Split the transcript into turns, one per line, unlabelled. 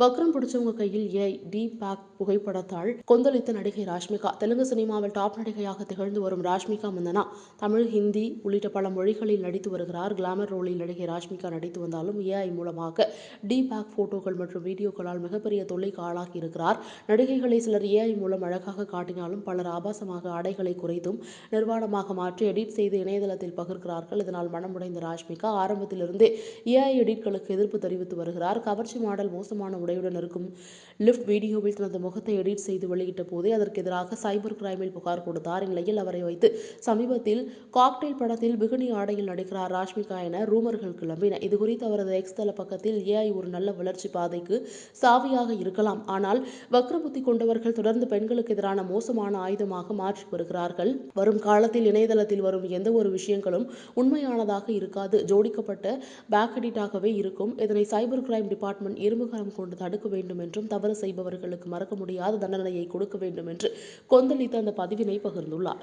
வக்ரம் பிடிச்சவங்க கையில் ஏஐ டி பேக் புகைப்படத்தால் கொந்தளித்த நடிகை ராஷ்மிகா. தெலுங்கு சினிமாவில் டாப் நடிகையாக திகழ்ந்து வரும் ராஷ்மிகா மந்தனா. தமிழ் ஹிந்தி உள்ளிட்ட பல மொழிகளில் நடித்து வருகிறார். கிளாமர் ரோலில் நடிகை ராஷ்மிகா நடித்து வந்தாலும் ஏஐ மூலமாக டி பேக் போட்டோக்கள் மற்றும் வீடியோக்களால் மிகப்பெரிய தொல்லைக்கு ஆளாகி இருக்கிறார். நடிகைகளை சிலர் ஏஐ மூலம் அழகாக காட்டினாலும் பலர் ஆபாசமாக ஆடைகளை குறைத்தும் நிர்வாணமாக மாற்றி எடிட் செய்து இணையதளத்தில் பகிர்கிறார்கள். இதனால் மனமுடைந்த ராஷ்மிகா ஆரம்பத்திலிருந்தே ஏஐ எடிட்களுக்கு எதிர்ப்பு தெரிவித்து வருகிறார். கவர்ச்சி மாடல் மோசமான உடையுடன் இருக்கும். லிஃப்ட் வீடியோவில் தனது முகத்தை எடிட் செய்து வெளியிட்ட போதே அதற்கு எதிராக சைபர் கிரைமில் புகார் கொடுத்தார். இந்நிலையில் அவரை வைத்து சமீபத்தில் காக்டெயில் படத்தில் பிகினி ஆடையில் நடிக்கிறார் ராஷ்மிகா என ரூமர்கள் கிளம்பின. இதுகுறித்து அவரது எக்ஸ் தள பக்கத்தில் ஏஐ ஒரு நல்ல வளர்ச்சி பாதைக்கு சாவியாக இருக்கலாம். ஆனால் வக்ரபுத்தி கொண்டவர்கள் தொடர்ந்து பெண்களுக்கு எதிரான மோசமான ஆயுதமாக மாற்றி வருகிறார்கள். வரும் காலத்தில் இணையதளத்தில் வரும் எந்த ஒரு விஷயங்களும் உண்மையானதாக இருக்காது. ஜோடிக்கப்பட்ட பேக் எடிட்டாகவே இருக்கும். இதனை சைபர் கிரைம் டிபார்ட்மெண்ட் இருமுகரம் கொண்டு கொண்டு தடுக்க வேண்டும் என்றும் தவறு செய்பவர்களுக்கு மறக்க முடியாத தண்டனையை கொடுக்க வேண்டும் என்று கொந்தளித்த அந்த பதிவினை பகிர்ந்துள்ளார்.